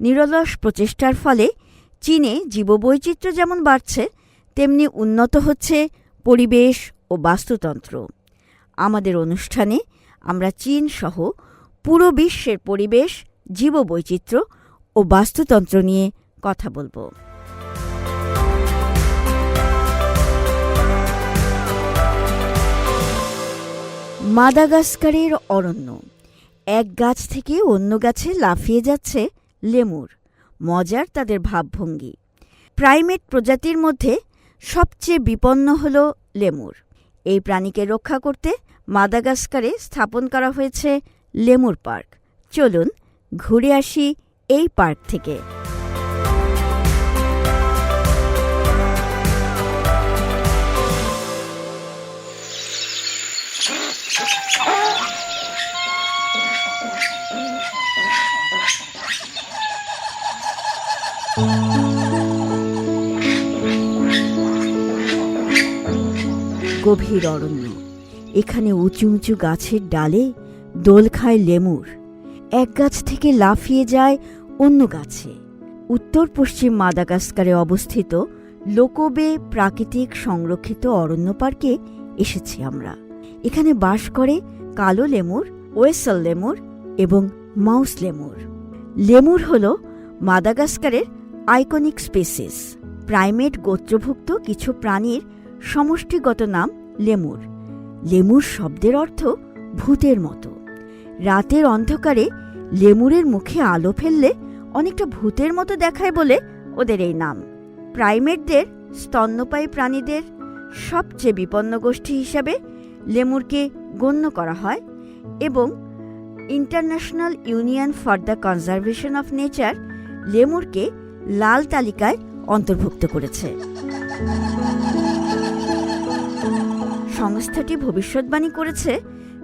নিরলস প্রচেষ্টার ফলে চীনে জীববৈচিত্র্য যেমন বাড়ছে, তেমনি উন্নত হচ্ছে পরিবেশ ও বাস্তুতন্ত্র। আমাদের অনুষ্ঠানে আমরা চীন সহ পুরো বিশ্বের পরিবেশ, জীববৈচিত্র্য ও বাস্তুতন্ত্র নিয়ে কথা বলব। মাদাগাস্কারের অরণ্য। এক গাছ থেকে অন্য গাছে লাফিয়ে যাচ্ছে লেমুর, মজার তাদের ভাবভঙ্গি। প্রাইমেট প্রজাতির মধ্যে সবচেয়ে বিপন্ন হল লেমুর। এই প্রাণীকে রক্ষা করতে মাদাগাস্কারে স্থাপন করা হয়েছে লেমুর পার্ক। চলুন ঘুরে আসি এই পার্ক থেকে। গভীর অরণ্য। এখানে উঁচু উঁচু গাছের ডালে দোল খায় লেমুর। এক গাছ থেকে লাফিয়ে যায় অন্য গাছে। উত্তর পশ্চিম মাদাগাস্কারে অবস্থিত লোকোবে প্রাকৃতিক সংরক্ষিত অরণ্য পার্কে এসেছি আমরা। এখানে বাস করে কালো লেমুর, ওয়েসল লেমুর এবং মাউস লেমুর। লেমুর হল মাদাগাস্কারের আইকনিক স্পেসিস। প্রাইমেট গোত্রভুক্ত কিছু প্রাণীর সমষ্টিগত নাম লেমুর। লেমুর শব্দের অর্থ ভূতের মতো। রাতের অন্ধকারে লেমুরের মুখে আলো ফেললে অনেকটা ভূতের মতো দেখায় বলে ওদের এই নাম। প্রাইমেটদের স্তন্যপায়ী প্রাণীদের সবচেয়ে বিপন্ন গোষ্ঠী হিসাবে লেমুরকে গণ্য করা হয় এবং international union for the conservation of nature লেমুরকে লাল তালিকায় অন্তর্ভুক্ত করেছে। সংস্থাটি ভবিষ্যৎবাণী করেছে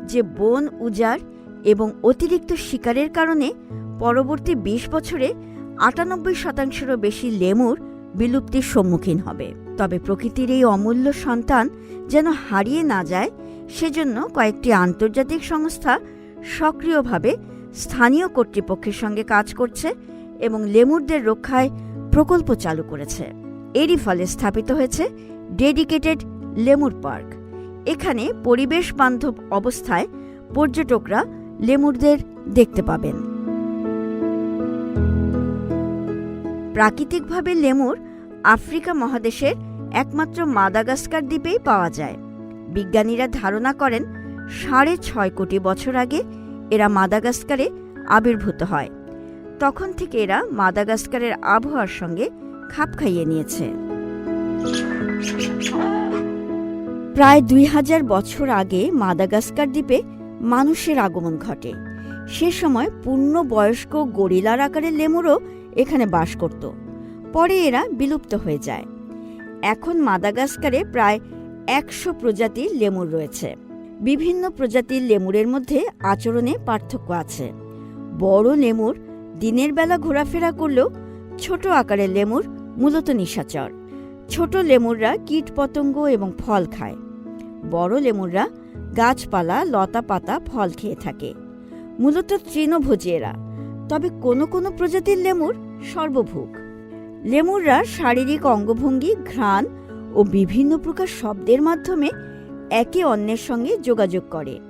যে বন উজাড় এবং অতিরিক্ত শিকারের কারণে পরবর্তী ২০ বছরে আটানব্বই শতাংশেরও বেশি লেমুর বিলুপ্তির সম্মুখীন হবে। তবে প্রকৃতির এই অমূল্য সন্তান যেন হারিয়ে না যায়, সেজন্য কয়েকটি আন্তর্জাতিক সংস্থা সক্রিয়ভাবে স্থানীয় কর্তৃপক্ষের সঙ্গে কাজ করছে এবং লেমুরদের রক্ষায় প্রকল্প চালু করেছে। এরই ফলে স্থাপিত হয়েছে ডেডিকেটেড লেমুর পার্ক। এখানে পরিবেশ বান্ধব অবস্থায় পর্যটকরা লেমুরদের দেখতে পাবেন। প্রাকৃতিকভাবে লেমুর আফ্রিকা মহাদেশের একমাত্র মাদাগাস্কার দ্বীপেই পাওয়া যায়। বিজ্ঞানীরা ধারণা করেন সাড়ে ছয় কোটি বছর আগে এরা মাদাগাস্কারে আবির্ভূত হয়। তখন থেকে এরা মাদাগাস্কারের আবহাওয়ার সঙ্গে খাপ খাইয়ে নিয়েছে। প্রায় দুই হাজার বছর আগে মাদাগাস্কার দ্বীপে মানুষের আগমন ঘটে। সে সময় পূর্ণ বয়স্ক গরিলার আকারের লেমুরও এখানে বাস করত। পরে এরা বিলুপ্ত হয়ে যায়। এখন মাদাগাস্কারে প্রায় একশো প্রজাতির লেমুর রয়েছে। বিভিন্ন প্রজাতির লেমুরের মধ্যে আচরণে পার্থক্য আছে। বড় লেমুর দিনের বেলা ঘোরাফেরা করলেও ছোট আকারের লেমুর মূলত নিশাচর। ছোট লেমুররা কীট পতঙ্গ এবং ফল খায়। বড় লেমুররা গাছপালা, লতা পাতা, ফল খেয়ে থাকে। মূলত তৃণভোজী এরা। তবে কোনো কোনো প্রজাতির লেমুর সর্বভুক লেমুররা শারীরিক অঙ্গভঙ্গি, ঘ্রাণ ও বিভিন্ন প্রকার শব্দের মাধ্যমে একে অন্যের সঙ্গে যোগাযোগ করে।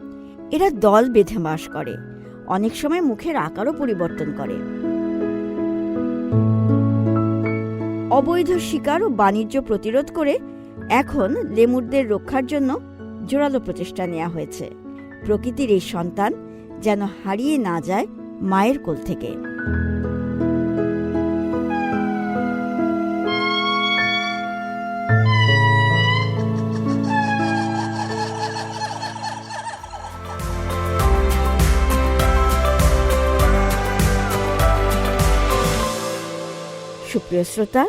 এরা দল বেঁধে বাস করে। অনেক সময় মুখের আকারও পরিবর্তন করে। অবৈধ শিকার ও বাণিজ্য প্রতিরোধ করে এখন লেমুরদের রক্ষার জন্য জোরালো প্রচেষ্টা নেওয়া হয়েছে। প্রকৃতির এই সন্তান যেন হারিয়ে না যায় মায়ের কোল থেকে। সুপ্রিয় শ্রোতা,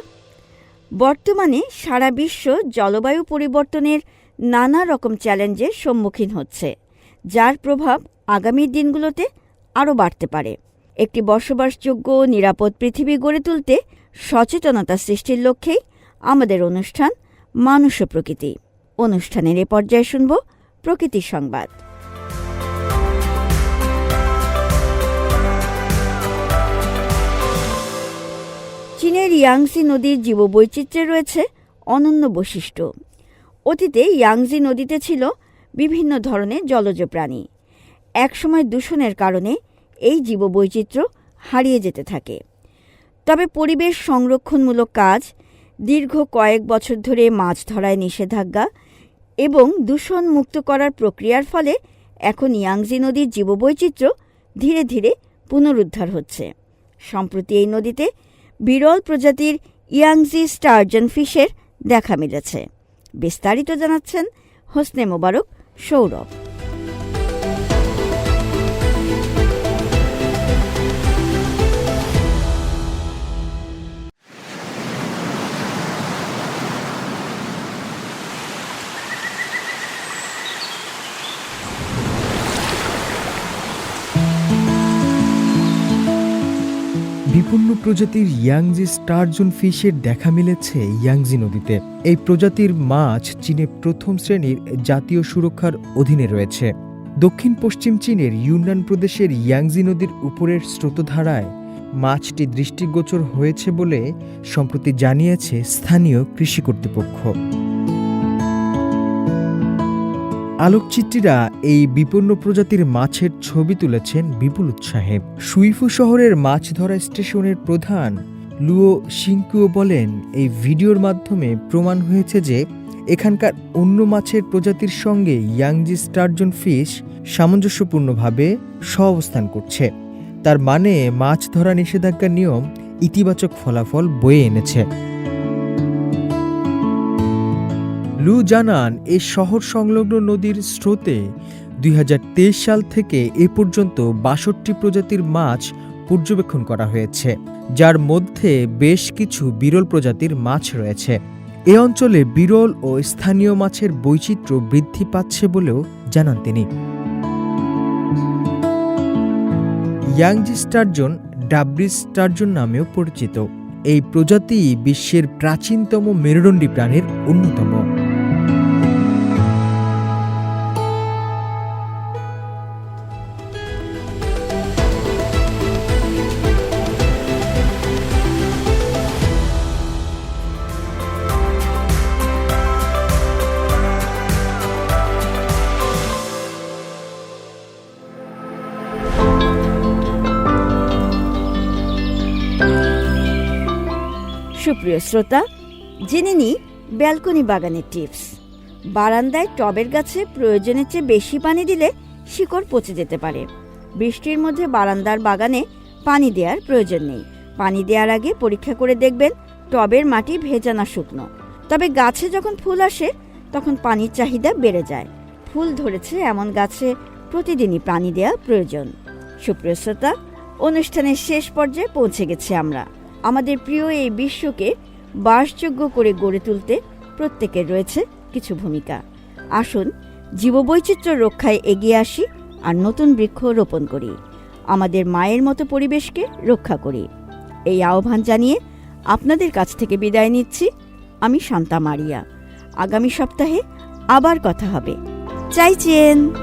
বর্তমানে সারা বিশ্ব জলবায়ু পরিবর্তনের নানা রকম চ্যালেঞ্জের সম্মুখীন হচ্ছে, যার প্রভাব আগামী দিনগুলোতে আরও বাড়তে পারে। একটি বসবাসযোগ্য নিরাপদ পৃথিবী গড়ে তুলতে সচেতনতা সৃষ্টির লক্ষ্যেই আমাদের অনুষ্ঠান মানুষ প্রকৃতি। অনুষ্ঠানের এ পর্যায়ে শুনব প্রকৃতি সংবাদ। চীনের ইয়াংসি নদীর জীববৈচিত্র্যে রয়েছে অনন্য বৈশিষ্ট্য। অতীতে ইয়াংজি নদীতে ছিল বিভিন্ন ধরনের জলজ প্রাণী। একসময় দূষণের কারণে এই জীববৈচিত্র্য হারিয়ে যেতে থাকে। তবে পরিবেশ সংরক্ষণমূলক কাজ, দীর্ঘ কয়েক বছর ধরে মাছ ধরায় নিষেধাজ্ঞা এবং দূষণ মুক্ত করার প্রক্রিয়ার ফলে এখন ইয়াংজি নদীর জীববৈচিত্র্য ধীরে ধীরে পুনরুদ্ধার হচ্ছে। সম্প্রতি এই নদীতে বিরল প্রজাতির ইয়াংজি স্টারজন ফিশের দেখা মিলেছে। বিস্তারিত জানাচ্ছেন হোসনে মোবারক সৌরভ। বিপন্ন প্রজাতির ইয়াংজি স্টারজুন ফিশের দেখা মিলেছে ইয়াংজি নদীতে। এই প্রজাতির মাছ চীনে প্রথম শ্রেণির জাতীয় সুরক্ষার অধীনে রয়েছে। দক্ষিণ পশ্চিম চীনের ইউনান প্রদেশের ইয়াংজি নদীর উপরের স্রোতধারায় মাছটি দৃষ্টিগোচর হয়েছে বলে সম্প্রতি জানিয়েছে স্থানীয় কৃষি কর্তৃপক্ষ। আলোকচিত্রীরা এই বিপন্ন প্রজাতির মাছের ছবি তুলেছেন বিপুল উৎসাহে। সুইফু শহরের মাছ ধরা স্টেশনের প্রধান লুও সিংকুও বলেন, এই ভিডিওর মাধ্যমে প্রমাণ হয়েছে যে এখানকার অন্য মাছের প্রজাতির সঙ্গে ইয়াংজি স্টারজন ফিশ সামঞ্জস্যপূর্ণভাবে সহাবস্থান করছে। তার মানে মাছ ধরা নিষেধাজ্ঞার নিয়ম ইতিবাচক ফলাফল বয়ে এনেছে। লু জানান এই শহর সংলগ্ন নদীর স্রোতে দুই হাজার তেইশ সাল থেকে এ পর্যন্ত বাষট্টি প্রজাতির মাছ পর্যবেক্ষণ করা হয়েছে, যার মধ্যে বেশ কিছু বিরল প্রজাতির মাছ রয়েছে। এ অঞ্চলে বিরল ও স্থানীয় মাছের বৈচিত্র্য বৃদ্ধি পাচ্ছে বলেও জানান তিনি। ইয়াংজি স্টারজন ডাবরি স্টারজন নামেও পরিচিত। এই প্রজাতি বিশ্বের প্রাচীনতম মেরুদণ্ডী প্রাণীর অন্যতম। সুপ্রিয় শ্রোতা, জেনে নিই ব্যালকনি বাগানের টিপস। বারান্দায় টবের গাছে প্রয়োজনের চেয়ে বেশি পানি দিলে শিকড় পচে যেতে পারে। বৃষ্টির মধ্যে বারান্দার বাগানে পানি দেওয়ার প্রয়োজন নেই। পানি দেওয়ার আগে পরীক্ষা করে দেখবেন টবের মাটি ভেজা না শুকনো। তবে গাছে যখন ফুল আসে, তখন পানির চাহিদা বেড়ে যায়। ফুল ধরেছে এমন গাছে প্রতিদিনই পানি দেওয়া প্রয়োজন। সুপ্রিয় শ্রোতা, অনুষ্ঠানের শেষ পর্যায়ে পৌঁছে গেছি আমরা। আমাদের প্রিয় এই বিশ্বকে বাসযোগ্য করে গড়ে তুলতে প্রত্যেকের রয়েছে কিছু ভূমিকা। আসুন, জীববৈচিত্র্য রক্ষায় এগিয়ে আসি আর নতুন বৃক্ষ রোপণ করি। আমাদের মায়ের মতো পরিবেশকে রক্ষা করি। এই আহ্বান জানিয়ে আপনাদের কাছ থেকে বিদায় নিচ্ছি। আমি শান্তা মারিয়া। আগামী সপ্তাহে আবার কথা হবে। চাইছেন